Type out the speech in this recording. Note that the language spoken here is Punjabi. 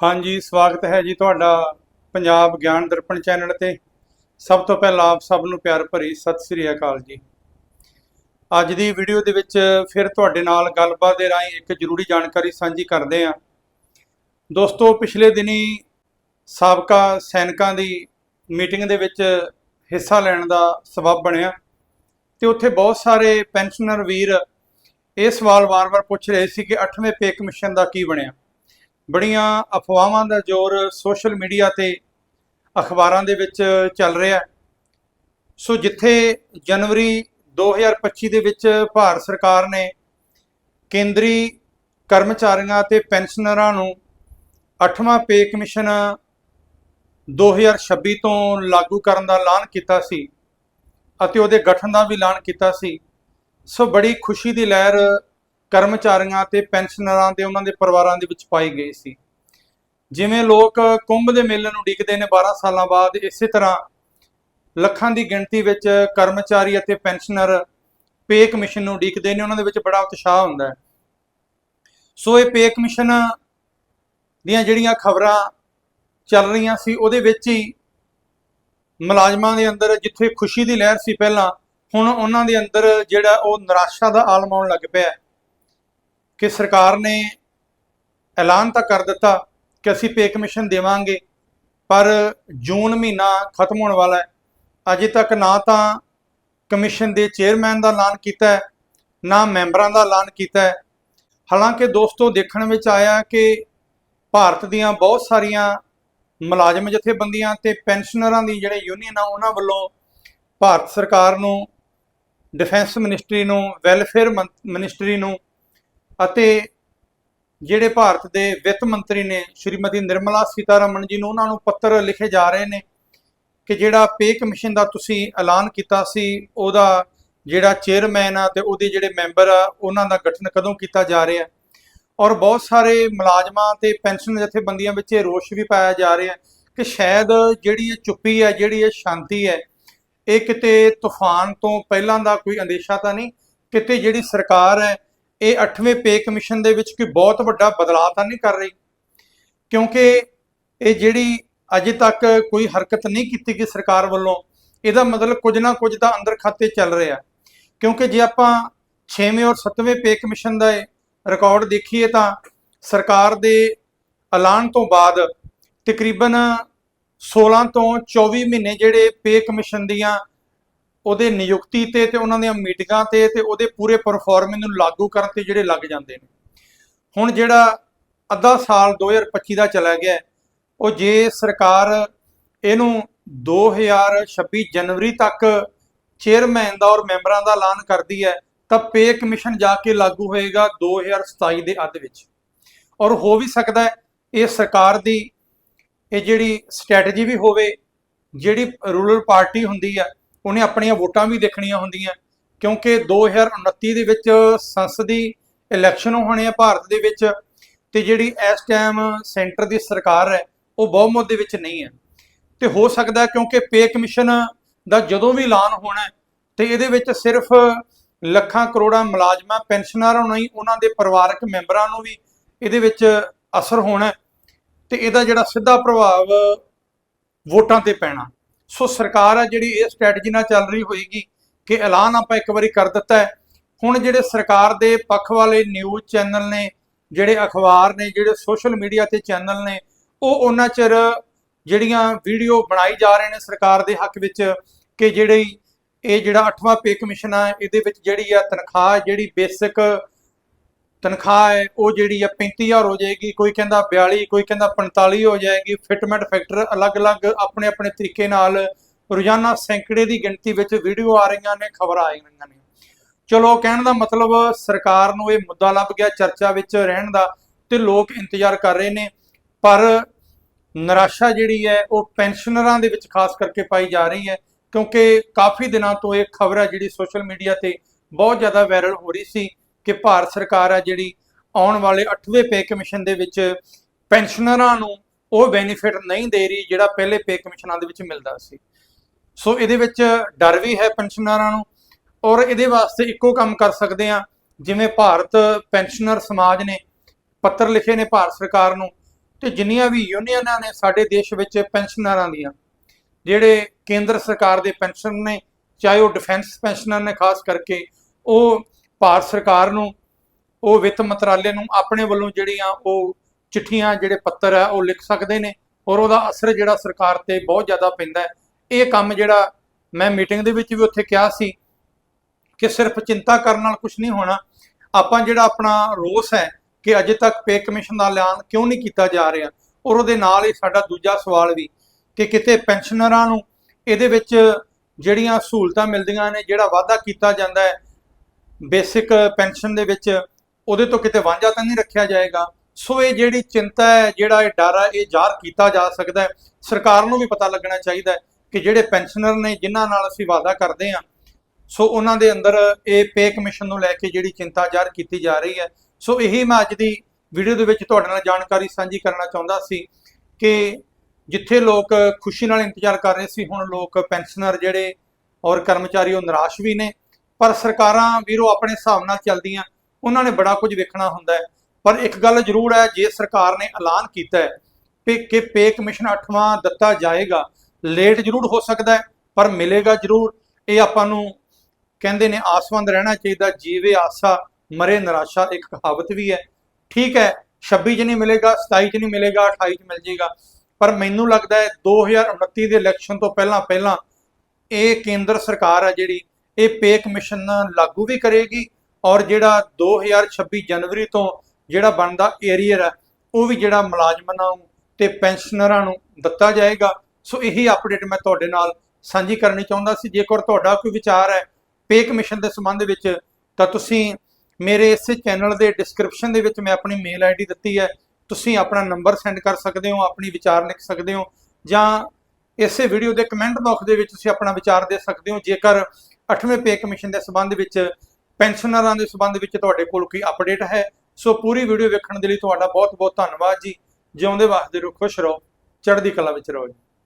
ਹਾਂਜੀ, ਸਵਾਗਤ ਹੈ ਜੀ ਤੁਹਾਡਾ ਪੰਜਾਬ ਗਿਆਨ ਦਰਪਣ ਚੈਨਲ ਤੇ। ਸਭ ਤੋਂ ਪਹਿਲਾਂ ਆਪ ਸਭ ਨੂੰ ਪਿਆਰ ਭਰੀ ਸਤਿ ਸ੍ਰੀ ਅਕਾਲ ਜੀ। ਅੱਜ ਦੀ ਵੀਡੀਓ ਦੇ ਵਿੱਚ ਫਿਰ ਤੁਹਾਡੇ ਨਾਲ ਗੱਲਬਾਤ ਦੇ ਰਾਹੀਂ ਇੱਕ ਜ਼ਰੂਰੀ ਜਾਣਕਾਰੀ ਸਾਂਝੀ ਕਰਦੇ ਹਾਂ। ਦੋਸਤੋ, ਪਿਛਲੇ ਦਿਨੀ ਸਾਬਕਾ ਸੈਨਿਕਾਂ ਦੀ ਮੀਟਿੰਗ ਦੇ ਵਿੱਚ ਹਿੱਸਾ ਲੈਣ ਦਾ ਸਬਬ ਬਣਿਆ ਤੇ ਉੱਥੇ ਬਹੁਤ ਸਾਰੇ ਪੈਨਸ਼ਨਰ ਵੀਰ ਇਹ ਸਵਾਲ ਵਾਰ-ਵਾਰ ਪੁੱਛ ਰਹੇ ਸੀ ਕਿ 8ਵੇਂ ਪੇ ਕਮਿਸ਼ਨ ਦਾ ਕੀ ਬਣਿਆ। ਬੜੀਆਂ ਅਫਵਾਹਾਂ ਦਾ ਜ਼ੋਰ ਸੋਸ਼ਲ ਮੀਡੀਆ ਤੇ ਅਖਬਾਰਾਂ ਦੇ ਵਿੱਚ ਚੱਲ ਰਿਹਾ ਸੋ ਜਿੱਥੇ ਜਨਵਰੀ 2025 ਦੇ ਵਿੱਚ ਭਾਰਤ ਸਰਕਾਰ ਨੇ ਕੇਂਦਰੀ ਕਰਮਚਾਰੀਆਂ ਤੇ ਪੈਨਸ਼ਨਰਾਂ ਨੂੰ 8ਵਾਂ ਪੇ ਕਮਿਸ਼ਨ 2026 ਤੋਂ ਲਾਗੂ ਕਰਨ ਦਾ ਐਲਾਨ ਕੀਤਾ ਸੀ ਅਤੇ ਉਹਦੇ ਗਠਨ ਦਾ ਵੀ ਐਲਾਨ ਕੀਤਾ ਸੀ। ਸੋ ਬੜੀ ਖੁਸ਼ੀ ਦੀ ਲਹਿਰ ਕਰਮਚਾਰੀਆਂ ਤੇ ਪੈਨਸ਼ਨਰਾਂ ਦੇ ਉਹਨਾਂ ਦੇ ਪਰਿਵਾਰਾਂ ਦੇ ਵਿੱਚ ਪਾਈ ਗਈ ਸੀ। ਜਿਵੇਂ ਲੋਕ ਕੁੰਭ ਦੇ ਮੇਲੇ ਨੂੰ ਉਡੀਕਦੇ ਨੇ 12 ਸਾਲਾਂ ਬਾਅਦ, ਇਸੇ ਤਰ੍ਹਾਂ ਲੱਖਾਂ ਦੀ ਗਿਣਤੀ ਵਿੱਚ ਕਰਮਚਾਰੀ ਅਤੇ ਪੈਨਸ਼ਨਰ ਪੇ ਕਮਿਸ਼ਨ ਨੂੰ ਉਡੀਕਦੇ ਨੇ, ਉਹਨਾਂ ਦੇ ਵਿੱਚ ਬੜਾ ਉਤਸ਼ਾਹ ਹੁੰਦਾ ਹੈ। ਸੋ ਇਹ ਪੇ ਕਮਿਸ਼ਨ ਦੀਆਂ ਜਿਹੜੀਆਂ ਖਬਰਾਂ ਚੱਲ ਰਹੀਆਂ ਸੀ, ਉਹਦੇ ਵਿੱਚ ਹੀ ਮੁਲਾਜ਼ਮਾਂ ਦੇ ਅੰਦਰ ਜਿੱਥੇ ਖੁਸ਼ੀ ਦੀ ਲਹਿਰ ਸੀ ਪਹਿਲਾਂ, ਹੁਣ ਉਹਨਾਂ ਦੇ ਅੰਦਰ ਜਿਹੜਾ ਉਹ ਨਿਰਾਸ਼ਾ ਦਾ ਆਲਮ ਆਉਣ ਲੱਗ ਪਿਆ ਕਿ ਸਰਕਾਰ ਨੇ ਐਲਾਨ ਤਾਂ ਕਰ ਦਿੱਤਾ ਕਿ ਅਸੀਂ ਪੇ ਕਮਿਸ਼ਨ ਦੇਵਾਂਗੇ, ਪਰ ਜੂਨ ਮਹੀਨਾ ਖਤਮ ਹੋਣ ਵਾਲਾ ਹੈ। ਅਜੇ ਤੱਕ ਨਾ ਤਾਂ ਕਮਿਸ਼ਨ ਦੇ ਚੇਅਰਮੈਨ ਦਾ ਐਲਾਨ ਕੀਤਾ ਹੈ, ਨਾ ਮੈਂਬਰਾਂ ਦਾ ਐਲਾਨ ਕੀਤਾ ਹੈ। ਹਾਲਾਂਕਿ ਦੋਸਤੋ, ਦੇਖਣ ਵਿੱਚ ਆਇਆ ਕਿ ਭਾਰਤ ਦੀਆਂ ਬਹੁਤ ਸਾਰੀਆਂ ਮੁਲਾਜ਼ਮ ਜਥੇਬੰਦੀਆਂ ਤੇ ਪੈਨਸ਼ਨਰਾਂ ਦੀ ਜਿਹੜੇ ਯੂਨੀਅਨ ਆ, ਉਹਨਾਂ ਵੱਲੋਂ ਭਾਰਤ ਸਰਕਾਰ ਨੂੰ, ਡਿਫੈਂਸ ਮਿਨਿਸਟਰੀ ਨੂੰ, ਵੈਲਫੇਅਰ ਮਿਨਿਸਟਰੀ ਨੂੰ ਅਤੇ ਜਿਹੜੇ ਭਾਰਤ ਦੇ ਵਿੱਤ ਮੰਤਰੀ ਨੇ ਸ਼੍ਰੀਮਤੀ ਨਿਰਮਲਾ ਸੀਤਾਰਮਨ ਜੀ ਨੂੰ ਉਹਨਾਂ ਨੂੰ ਪੱਤਰ ਲਿਖੇ ਜਾ ਰਹੇ ਨੇ ਕਿ ਜਿਹੜਾ ਪੇ ਕਮਿਸ਼ਨ ਦਾ ਤੁਸੀਂ ਐਲਾਨ ਕੀਤਾ ਸੀ, ਉਹਦਾ ਜਿਹੜਾ ਚੇਅਰਮੈਨ ਆ ਤੇ ਉਹਦੇ ਜਿਹੜੇ ਮੈਂਬਰ ਆ, ਉਹਨਾਂ ਦਾ ਗਠਨ ਕਦੋਂ ਕੀਤਾ ਜਾ ਰਿਹਾ? ਔਰ ਬਹੁਤ ਸਾਰੇ ਮੁਲਾਜ਼ਮਾਂ ਤੇ ਪੈਨਸ਼ਨ ਜਥੇਬੰਦੀਆਂ ਵਿੱਚ ਇਹ ਰੋਸ਼ ਵੀ ਪਾਇਆ ਜਾ ਰਿਹਾ ਕਿ ਸ਼ਾਇਦ ਜਿਹੜੀ ਇਹ ਚੁੱਪੀ ਹੈ, ਜਿਹੜੀ ਇਹ ਸ਼ਾਂਤੀ ਹੈ, ਇਹ ਕਿਤੇ ਤੂਫਾਨ ਤੋਂ ਪਹਿਲਾਂ ਦਾ ਕੋਈ ਅੰਦੇਸ਼ਾ ਤਾਂ ਨਹੀਂ? ਕਿਤੇ ਜਿਹੜੀ ਸਰਕਾਰ ਹੈ ਇਹ 8ਵੇਂ ਪੇ ਕਮਿਸ਼ਨ ਦੇ ਵਿੱਚ ਕੋਈ ਬਹੁਤ ਵੱਡਾ ਬਦਲਾਅ ਤਾਂ ਨਹੀਂ ਕਰ ਰਹੀ, ਕਿਉਂਕਿ ਇਹ ਜਿਹੜੀ ਅਜੇ ਤੱਕ ਕੋਈ ਹਰਕਤ ਨਹੀਂ ਕੀਤੀ ਗਈ ਸਰਕਾਰ ਵੱਲੋਂ, ਇਹਦਾ ਮਤਲਬ ਕੁਝ ਨਾ ਕੁਝ ਤਾਂ ਅੰਦਰ ਖਾਤੇ ਚੱਲ ਰਿਹਾ। ਕਿਉਂਕਿ ਜੇ ਆਪਾਂ 6ਵੇਂ ਔਰ 7ਵੇਂ ਪੇ ਕਮਿਸ਼ਨ ਦਾ ਰਿਕਾਰਡ ਦੇਖੀਏ ਤਾਂ ਸਰਕਾਰ ਦੇ ਐਲਾਨ ਤੋਂ ਬਾਅਦ ਤਕਰੀਬਨ 16 ਤੋਂ 24 ਮਹੀਨੇ ਜਿਹੜੇ ਪੇ ਕਮਿਸ਼ਨ ਦੀਆਂ ਉਹਦੇ ਨਿਯੁਕਤੀ ਤੇ ਤੇ ਉਹਨਾਂ ਦੀਆਂ ਮੀਟਿੰਗਾਂ ਤੇ ਤੇ ਉਹਦੇ ਪੂਰੇ ਪਰਫਾਰਮੈਂਸ ਨੂੰ ਲਾਗੂ ਕਰਨ ਤੇ ਜਿਹੜੇ ਲੱਗ ਜਾਂਦੇ ਨੇ। ਹੁਣ ਜਿਹੜਾ ਅੱਧਾ ਸਾਲ 2025 ਦਾ ਚਲਾ ਗਿਆ, ਉਹ ਜੇ ਸਰਕਾਰ ਇਹਨੂੰ 2026 ਜਨਵਰੀ ਤੱਕ ਚੇਅਰਮੈਨ ਦਾ ਔਰ ਮੈਂਬਰਾਂ ਦਾ ਐਲਾਨ ਕਰਦੀ ਹੈ, ਤਾਂ ਪੇ ਕਮਿਸ਼ਨ ਜਾ ਕੇ ਲਾਗੂ ਹੋਏਗਾ 2027 ਦੇ ਅੱਧ ਵਿੱਚ। ਔਰ ਹੋ ਵੀ ਸਕਦਾ ਹੈ ਇਹ ਸਰਕਾਰ ਦੀ ਇਹ ਜਿਹੜੀ ਸਟ੍ਰੈਟਜੀ ਵੀ ਹੋਵੇ, ਜਿਹੜੀ ਰੂਰਲ ਪਾਰਟੀ ਹੁੰਦੀ ਆ ਉਹਨੇ ਆਪਣੀਆਂ ਵੋਟਾਂ ਵੀ ਦੇਖਣੀਆਂ ਹੁੰਦੀਆਂ। ਕਿਉਂਕਿ 2029 ਦੇ ਵਿੱਚ ਸੰਸਦੀ ਇਲੈਕਸ਼ਨ ਹੋਣੇ ਆ ਭਾਰਤ ਦੇ ਵਿੱਚ ਤੇ ਜਿਹੜੀ ਇਸ ਟਾਈਮ ਸੈਂਟਰ ਦੀ ਸਰਕਾਰ ਹੈ, ਉਹ ਬਹੁਮਤ ਦੇ ਵਿੱਚ ਨਹੀਂ ਹੈ। ਤੇ ਹੋ ਸਕਦਾ ਕਿਉਂਕਿ ਪੇ ਕਮਿਸ਼ਨ ਦਾ ਜਦੋਂ ਵੀ ਐਲਾਨ ਹੋਣਾ ਹੈ, ਤੇ ਇਹਦੇ ਵਿੱਚ ਸਿਰਫ ਲੱਖਾਂ ਕਰੋੜਾਂ ਮੁਲਾਜ਼ਮਾਂ, ਪੈਨਸ਼ਨਰਾਂ ਨੂੰ ਨਹੀਂ ਉਹਨਾਂ ਦੇ ਪਰਿਵਾਰਕ ਮੈਂਬਰਾਂ ਨੂੰ ਵੀ ਇਹਦੇ ਵਿੱਚ ਅਸਰ ਹੋਣਾ ਹੈ ਤੇ ਇਹਦਾ ਜਿਹੜਾ ਸਿੱਧਾ ਪ੍ਰਭਾਵ ਵੋਟਾਂ ਤੇ ਪੈਣਾ। ਸੋ ਸਰਕਾਰ ਆ ਜਿਹੜੀ ਇਹ ਸਟ੍ਰੈਟਜੀ ਨਾਲ ਚੱਲ ਰਹੀ ਹੋਏਗੀ ਕਿ ਐਲਾਨ ਆਪਾਂ ਇੱਕ ਵਾਰੀ ਕਰ ਦਿੱਤਾ ਹੈ। ਹੁਣ ਜਿਹੜੇ ਸਰਕਾਰ ਦੇ ਪੱਖ ਵਾਲੇ ਨਿਊਜ਼ ਚੈਨਲ ਨੇ, ਜਿਹੜੇ ਅਖਬਾਰ ਨੇ, ਜਿਹੜੇ ਸੋਸ਼ਲ ਮੀਡੀਆ ਤੇ ਚੈਨਲ ਨੇ, ਉਹ ਉਹਨਾਂ ਚਿਰ ਜਿਹੜੀਆਂ ਵੀਡੀਓ ਬਣਾਈ ਜਾ ਰਹੇ ਨੇ ਸਰਕਾਰ ਦੇ ਹੱਕ ਵਿੱਚ ਕਿ ਜਿਹੜੀ ਇਹ ਜਿਹੜਾ 8ਵਾਂ ਪੇ ਕਮਿਸ਼ਨ ਆ, ਇਹਦੇ ਵਿੱਚ ਜਿਹੜੀ ਆ ਤਨਖਾਹ, ਜਿਹੜੀ ਬੇਸਿਕ ਤਨਖਾਹ ਹੈ, ਉਹ ਜਿਹੜੀ ਆ 35000 ਹੋ ਜਾਏਗੀ, ਕੋਈ ਕਹਿੰਦਾ 42 ਕੋਈ ਕਹਿੰਦਾ 45 ਹੋ ਜਾਏਗੀ, ਫਿਟਮੈਂਟ ਫੈਕਟਰ ਅਲੱਗ-ਅਲੱਗ ਆਪਣੇ ਆਪਣੇ ਤਰੀਕੇ ਨਾਲ ਰੋਜ਼ਾਨਾ ਸੈਂਕੜੇ ਦੀ ਗਿਣਤੀ ਵਿੱਚ ਵੀਡੀਓ ਆ ਰਹੀਆਂ ਨੇ, ਖਬਰਾਂ ਆ ਰਹੀਆਂ ਨੇ। ਚਲੋ, ਕਹਿਣ ਦਾ ਮਤਲਬ ਸਰਕਾਰ ਨੂੰ ਇਹ ਮੁੱਦਾ ਲੱਭ ਗਿਆ ਚਰਚਾ ਵਿੱਚ ਰਹਿਣ ਦਾ ਤੇ ਲੋਕ ਇੰਤਜ਼ਾਰ ਕਰ ਰਹੇ ਨੇ, ਪਰ ਨਿਰਾਸ਼ਾ ਜਿਹੜੀ ਹੈ, ਉਹ ਪੈਨਸ਼ਨਰਾਂ ਦੇ ਵਿੱਚ ਖਾਸ ਕਰਕੇ ਪਾਈ ਜਾ ਰਹੀ ਹੈ, ਕਿਉਂਕਿ ਕਾਫੀ ਦਿਨਾਂ ਤੋਂ ਇਹ ਖਬਰ ਹੈ ਜਿਹੜੀ ਸੋਸ਼ਲ ਮੀਡੀਆ ਤੇ ਬਹੁਤ ਜ਼ਿਆਦਾ ਵਾਇਰਲ ਹੋ ਰਹੀ ਸੀ। ਕਿ ਭਾਰਤ ਸਰਕਾਰ ਹੈ ਜਿਹੜੀ ਆਉਣ ਵਾਲੇ 8ਵੇਂ ਪੇ ਕਮਿਸ਼ਨ ਦੇ ਵਿੱਚ ਪੈਨਸ਼ਨਰਾਂ ਨੂੰ ਉਹ ਬੈਨੀਫਿਟ ਨਹੀਂ ਦੇ ਰਹੀ ਜਿਹੜਾ ਪਹਿਲੇ ਪੇ ਕਮਿਸ਼ਨਾਂ ਦੇ ਵਿੱਚ ਮਿਲਦਾ ਸੀ। ਸੋ ਇਹਦੇ ਵਿੱਚ ਡਰ ਵੀ ਹੈ ਪੈਨਸ਼ਨਰਾਂ ਨੂੰ ਔਰ ਇਹਦੇ ਵਾਸਤੇ ਇੱਕੋ ਕੰਮ ਕਰ ਸਕਦੇ ਆ ਜਿਵੇਂ ਭਾਰਤ ਪੈਨਸ਼ਨਰ ਸਮਾਜ ਨੇ ਪੱਤਰ ਲਿਖੇ ਨੇ ਭਾਰਤ ਸਰਕਾਰ ਨੂੰ ਤੇ ਜਿੰਨੀਆਂ ਵੀ ਯੂਨੀਅਨਾਂ ਨੇ ਸਾਡੇ ਦੇਸ਼ ਵਿੱਚ ਪੈਨਸ਼ਨਰਾਂ ਦੀਆਂ, ਜਿਹੜੇ ਕੇਂਦਰ ਸਰਕਾਰ ਦੇ ਪੈਨਸ਼ਨ ਨੇ, ਚਾਹੇ ਉਹ ਡਿਫੈਂਸ ਪੈਨਸ਼ਨਰ ਨੇ, ਖਾਸ ਕਰਕੇ ਉਹ ਭਾਰਤ ਸਰਕਾਰ ਨੂੰ, ਉਹ ਵਿੱਤ ਮੰਤਰਾਲੇ ਨੂੰ, ਆਪਣੇ ਵੱਲੋਂ ਜਿਹੜੀਆਂ ਉਹ ਚਿੱਠੀਆਂ, ਜਿਹੜੇ ਪੱਤਰ ਆ, ਉਹ ਲਿਖ ਸਕਦੇ ਨੇ ਔਰ ਉਹਦਾ ਅਸਰ ਜਿਹੜਾ ਸਰਕਾਰ ਤੇ ਬਹੁਤ ਜ਼ਿਆਦਾ ਪੈਂਦਾ ਹੈ। ਇਹ ਕੰਮ ਜਿਹੜਾ ਮੈਂ ਮੀਟਿੰਗ ਦੇ ਵਿੱਚ ਵੀ ਉੱਥੇ ਕਿਹਾ ਸੀ ਕਿ ਸਿਰਫ ਚਿੰਤਾ ਕਰਨ ਨਾਲ ਕੁਝ ਨਹੀਂ ਹੋਣਾ। ਆਪਾਂ ਜਿਹੜਾ ਆਪਣਾ ਰੋਸ ਹੈ ਕਿ ਅਜੇ ਤੱਕ ਪੇ ਕਮਿਸ਼ਨ ਦਾ ਐਲਾਨ ਕਿਉਂ ਨਹੀਂ ਕੀਤਾ ਜਾ ਰਿਹਾ ਔਰ ਉਹਦੇ ਨਾਲ ਹੀ ਸਾਡਾ ਦੂਜਾ ਸਵਾਲ ਵੀ ਕਿ ਕਿਤੇ ਪੈਨਸ਼ਨਰਾਂ ਨੂੰ ਇਹਦੇ ਵਿੱਚ ਜਿਹੜੀਆਂ ਸਹੂਲਤਾਂ ਮਿਲਦੀਆਂ ਨੇ, ਜਿਹੜਾ ਵਾਅਦਾ ਕੀਤਾ ਜਾਂਦਾ ਹੈ ਬੇਸਿਕ ਪੈਨਸ਼ਨ ਦੇ ਵਿੱਚ ਉਹਦੇ ਤੋਂ ਕਿਤੇ ਵਾਂਝਾ ਤਾਂ ਨਹੀਂ ਰੱਖਿਆ ਜਾਏਗਾ। ਸੋ ਇਹ ਜਿਹੜੀ ਚਿੰਤਾ ਹੈ, ਜਿਹੜਾ ਇਹ ਡਰ ਹੈ, ਇਹ ਜ਼ਾਹਰ ਕੀਤਾ ਜਾ ਸਕਦਾ ਹੈ। ਸਰਕਾਰ ਨੂੰ ਵੀ ਪਤਾ ਲੱਗਣਾ ਚਾਹੀਦਾ ਹੈ ਕਿ ਜਿਹੜੇ ਪੈਨਸ਼ਨਰ ਨੇ, ਜਿਨ੍ਹਾਂ ਨਾਲ ਅਸੀਂ ਵਾਅਦਾ ਕਰਦੇ ਹਾਂ, ਸੋ ਉਹਨਾਂ ਦੇ ਅੰਦਰ ਇਹ ਪੇ ਕਮਿਸ਼ਨ ਨੂੰ ਲੈ ਕੇ ਜਿਹੜੀ ਚਿੰਤਾ ਜ਼ਾਹਰ ਕੀਤੀ ਜਾ ਰਹੀ ਹੈ। ਸੋ ਇਹੀ ਮੈਂ ਅੱਜ ਦੀ ਵੀਡੀਓ ਦੇ ਵਿੱਚ ਤੁਹਾਡੇ ਨਾਲ ਜਾਣਕਾਰੀ ਸਾਂਝੀ ਕਰਨਾ ਚਾਹੁੰਦਾ ਸੀ ਕਿ ਜਿੱਥੇ ਲੋਕ ਖੁਸ਼ੀ ਨਾਲ ਇੰਤਜ਼ਾਰ ਕਰ ਰਹੇ ਸੀ, ਹੁਣ ਲੋਕ ਪੈਨਸ਼ਨਰ ਜਿਹੜੇ ਔਰ ਕਰਮਚਾਰੀ ਉਹ ਨਿਰਾਸ਼ ਵੀ ਨੇ। ਪਰ ਸਰਕਾਰਾਂ ਵੀਰੋ ਆਪਣੇ ਹਿਸਾਬ ਨਾਲ ਚੱਲਦੀਆਂ, ਉਹਨਾਂ ਨੇ ਬੜਾ ਕੁਝ ਵੇਖਣਾ ਹੁੰਦਾ ਹੈ। ਪਰ ਇੱਕ ਗੱਲ ਜ਼ਰੂਰ ਹੈ, ਜੇ ਸਰਕਾਰ ਨੇ ਐਲਾਨ ਕੀਤਾ ਹੈ ਕਿ ਪੇ ਕਮਿਸ਼ਨ 8ਵਾਂ ਦਿੱਤਾ ਜਾਏਗਾ, ਲੇਟ ਜ਼ਰੂਰ ਹੋ ਸਕਦਾ ਹੈ, ਪਰ ਮਿਲੇਗਾ ਜ਼ਰੂਰ। ਇਹ ਆਪਾਂ ਨੂੰ ਕਹਿੰਦੇ ਨੇ ਆਸਵੰਦ ਰਹਿਣਾ ਚਾਹੀਦਾ, ਜੀਵੇ ਆਸਾ, ਮਰੇ ਨਿਰਾਸ਼ਾ, ਇੱਕ ਕਹਾਵਤ ਵੀ ਹੈ। ਠੀਕ ਹੈ 26 ਚ ਨਹੀਂ ਮਿਲੇਗਾ 27 ਚ ਨਹੀਂ ਮਿਲੇਗਾ 28 ਚ ਮਿਲ ਜਾਏਗਾ ਪਰ ਮੈਨੂੰ ਲੱਗਦਾ ਹੈ 2029 ਦੇ ਇਲੈਕਸ਼ਨ ਤੋਂ ਪਹਿਲਾਂ ਪਹਿਲਾਂ ਇਹ ਕੇਂਦਰ ਸਰਕਾਰ ਹੈ ਜਿਹੜੀ ਇਹ ਪੇ ਕਮਿਸ਼ਨ ਲਾਗੂ ਵੀ ਕਰੇਗੀ ਔਰ ਜਿਹੜਾ 2026 ਜਨਵਰੀ ਤੋਂ ਜਿਹੜਾ ਬਣਦਾ ਏਰੀਅਰ ਹੈ ਉਹ ਵੀ ਜਿਹੜਾ ਮੁਲਾਜ਼ਮਾਂ ਨੂੰ ਤੇ ਪੈਨਸ਼ਨਰਾਂ ਨੂੰ ਦਿੱਤਾ ਜਾਏਗਾ। ਸੋ ਇਹੀ ਅਪਡੇਟ ਮੈਂ ਤੁਹਾਡੇ ਨਾਲ ਸਾਂਝੀ ਕਰਨੀ ਚਾਹੁੰਦਾ ਸੀ। ਜੇਕਰ ਤੁਹਾਡਾ ਕੋਈ ਵਿਚਾਰ ਹੈ ਪੇ ਕਮਿਸ਼ਨ ਦੇ ਸੰਬੰਧ ਵਿੱਚ, ਤਾਂ ਤੁਸੀਂ ਮੇਰੇ ਇਸੇ ਚੈਨਲ ਦੇ ਡਿਸਕ੍ਰਿਪਸ਼ਨ ਦੇ ਵਿੱਚ ਮੈਂ ਆਪਣੀ ਮੇਲ ਆਈਡੀ ਦਿੱਤੀ ਹੈ। ਤੁਸੀਂ ਆਪਣਾ ਨੰਬਰ ਸੈਂਡ ਕਰ ਸਕਦੇ ਹੋ, ਆਪਣੀ ਵਿਚਾਰ ਲਿਖ ਸਕਦੇ ਹੋ ਜਾਂ ਇਸੇ ਵੀਡੀਓ ਦੇ ਕਮੈਂਟ ਬਾਕਸ ਦੇ ਵਿੱਚ ਤੁਸੀਂ ਆਪਣਾ ਵਿਚਾਰ ਦੇ ਸਕਦੇ ਹੋ। ਜੇਕਰ 8ਵੇਂ ਪੇ ਕਮਿਸ਼ਨ ਦੇ ਸੰਬੰਧ ਵਿੱਚ ਪੈਨਸ਼ਨਰਾਂ ਦੇ ਸੰਬੰਧ ਵਿੱਚ ਤੁਹਾਡੇ ਕੋਲ ਕੋਈ ਅਪਡੇਟ ਹੈ? ਸੋ ਪੂਰੀ ਵੀਡੀਓ ਵੇਖਣ ਦੇ ਲਈ ਤੁਹਾਡਾ ਬਹੁਤ ਬਹੁਤ ਧੰਨਵਾਦ ਜੀ। ਜਿਉਂਦੇ ਵਾਸਤੇ ਰਹੋ ਖੁਸ਼ ਰਹੋ, ਚੜ੍ਹਦੀ ਕਲਾ ਵਿੱਚ ਰਹੋ ਜੀ।